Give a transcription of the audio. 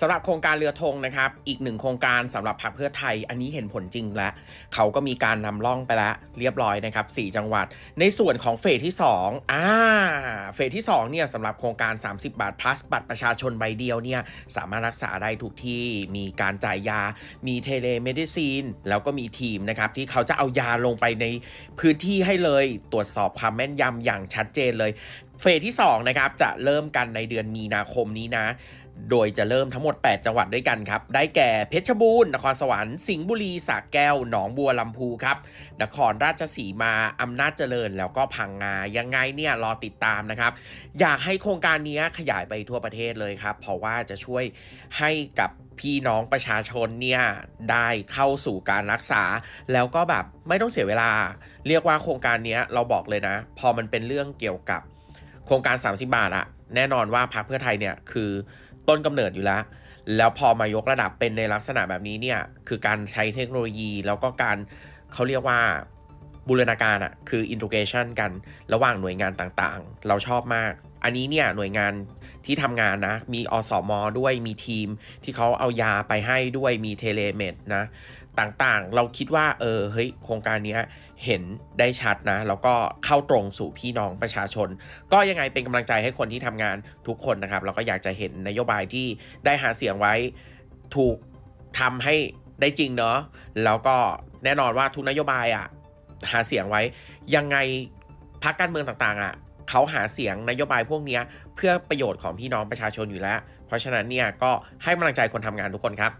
สำหรับโครงการเรือธงนะครับ อีกหนึ่งโครงการสำหรับพรรคเพื่อไทย อันนี้เห็นผลจริงแล้ว เขาก็มีการนำร่องไปแล้วเรียบร้อยนะครับ 4 จังหวัด ในส่วนของเฟสที่ 2อ่า เฟสที่2เนี่ยสำหรับโครงการ 30 บาท plus บัตรประชาชนใบเดียวเนี่ยสามารถรักษาได้ทุกที่ มีการจ่ายยา มีเทเลเมดิซีน แล้วก็มีทีมนะครับที่เขาจะเอายาลงไปในพื้นที่ให้เลย ตรวจสอบความแม่นยำอย่างชัดเจนเลย เฟสที่2นะครับจะเริ่มกันในเดือนมีนาคมนี้นะ โดยจะเริ่มทั้งหมด 8 จังหวัดด้วยกันครับ ได้แก่เพชรบูรณ์นครสวรรค์สิงห์บุรีสระแก้ว หนองบัวลำพูครับ นครราชสีมา อำนาจเจริญ แล้วก็พังงา ยังไงเนี่ยรอติดตามนะครับ อยากให้โครงการนี้ขยายไปทั่วประเทศเลยครับ เพราะว่าจะช่วยให้กับพี่น้องประชาชนเนี่ยได้เข้าสู่การรักษา แล้วก็แบบไม่ต้องเสียเวลา เรียกว่าโครงการนี้เราบอกเลยนะ พอมันเป็นเรื่องเกี่ยวกับ โครงการ 30 บาทอะแน่นอนว่าพรรคเพื่อไทยเนี่ยคือต้นกำเนิดอยู่แล้ว แล้วพอมายกระดับเป็นในลักษณะแบบนี้เนี่ยคือการใช้เทคโนโลยีแล้วก็การเขาเรียกว่า บูรณาการอะคืออิน e g r a t i o n กันระหว่างหน่วยงานต่างๆ เราชอบมาก อันนี้เนี่ยหน่วยงานที่ทำงานนะ มีอสมด้วยมีทีม ที่เขาเอายาไปให้ด้วยมีเทเลเมดนะต่างๆ เราคิดว่าเออเฮ้ยโครงการนี้เห็นได้ชัดนะ แล้วก็เข้าตรงสู่พี่น้องประชาชน ก็ยังไงเป็นกำลังใจให้คนที่ทำงานทุกคนนะครับแล้วก็อยากจะเห็นนโยบายที่ได้หาเสียงไว้ถูกทำให้ได้จริงเนาะแล้วก็แน่นอนว่าทุกนโยบายอะ่ะ หาเสียงไว้ ยังไงพรรคการเมืองต่างๆอะเขาหาเสียงนโยบายพวกนี้เพื่อประโยชน์ของพี่น้องประชาชนอยู่แล้ว เพราะฉะนั้นเนี่ยก็ให้กำลังใจคนทำงานทุกคนครับ